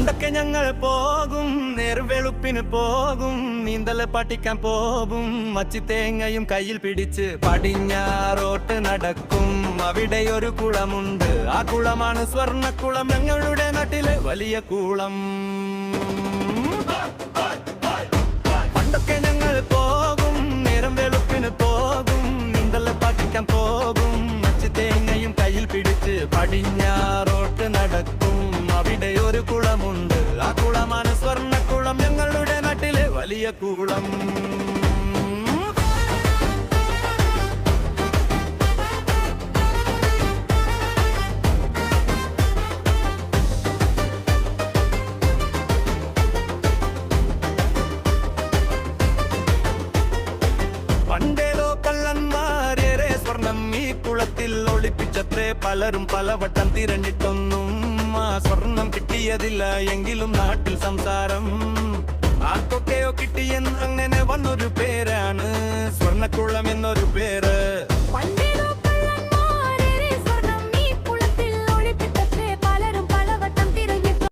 പണ്ടൊക്കെ ഞങ്ങൾ പോകും നേർവെളുപ്പിന് പോകും നീന്തൽ പഠിക്കാൻ പോകും മച്ചി തേങ്ങയും കയ്യിൽ പിടിച്ച് പടിഞ്ഞാറോട്ട് നടക്കും. അവിടെ ഒരു കുളമുണ്ട് ആ കുളമാണ് സ്വർണക്കുളം. ഞങ്ങളുടെ നാട്ടിലെ വലിയ കുളം. പണ്ടൊക്കെ ഞങ്ങൾ പോകും നേരം വെളുപ്പിന് പോകും നീന്തൽ പഠിക്കാൻ പോകും മച്ചി തേങ്ങയും കയ്യിൽ പിടിച്ച് പടിഞ്ഞാറോട്ട് നടക്കും. അവിടെ ഒരു കുളം. പലരും പലവട്ടം തിരഞ്ഞിട്ടൊന്നും ആ സ്വർണം കിട്ടിയതില്ല എങ്കിലും നാട്ടിൽ സംസാരം. ആർക്കൊക്കെയോ വന്നൊരു പേരാണ് സ്വർണക്കുളം എന്നൊരു പേര്.